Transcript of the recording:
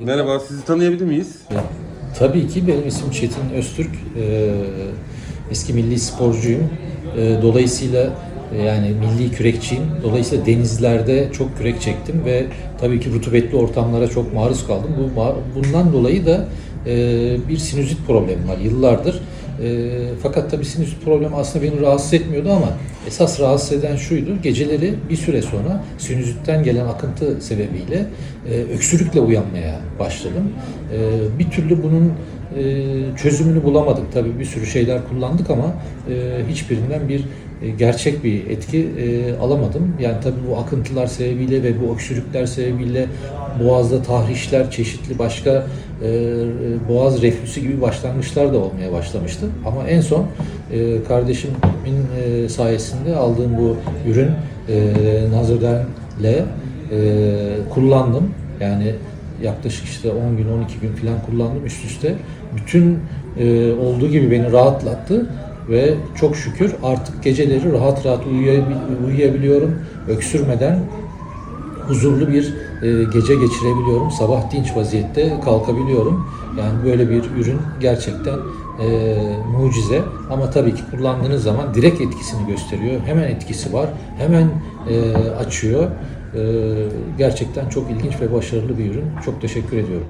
Merhaba, sizi tanıyabilir miyiz? Tabii ki benim ismim Çetin Öztürk. Ee, eski milli sporcuyum. Ee, dolayısıyla e, yani milli kürekçiyim. Dolayısıyla denizlerde çok kürek çektim ve tabii ki rutubetli ortamlara çok maruz kaldım. Bu bundan dolayı da e, bir sinüzit problemi var yıllardır. E, fakat tabii sinüzit problemi aslında beni rahatsız etmiyordu ama esas rahatsız eden şuydu. Geceleri bir süre sonra sinüzitten gelen akıntı sebebiyle e, öksürükle uyanmaya başladım. E, bir türlü bunun çözümünü bulamadık. Tabii bir sürü şeyler kullandık ama e, hiçbirinden bir e, gerçek bir etki e, alamadım. Yani tabii bu akıntılar sebebiyle ve bu öksürükler sebebiyle boğazda tahrişler, çeşitli başka boğaz reflüsü gibi başlangıçlar da olmaya başlamıştı. Ama en son kardeşimin sayesinde aldığım bu ürün Nazırden'le kullandım. Yani yaklaşık işte 10 gün 12 gün falan kullandım üst üste. Bütün e, olduğu gibi beni rahatlattı ve çok şükür artık geceleri rahat rahat uyuyabil- uyuyabiliyorum. Öksürmeden huzurlu bir e, gece geçirebiliyorum. Sabah dinç vaziyette kalkabiliyorum. Yani böyle bir ürün gerçekten e, mucize. Ama tabii ki kullandığınız zaman direkt etkisini gösteriyor. Hemen etkisi var. Hemen e, açıyor. E, gerçekten çok ilginç ve başarılı bir ürün. Çok teşekkür ediyorum.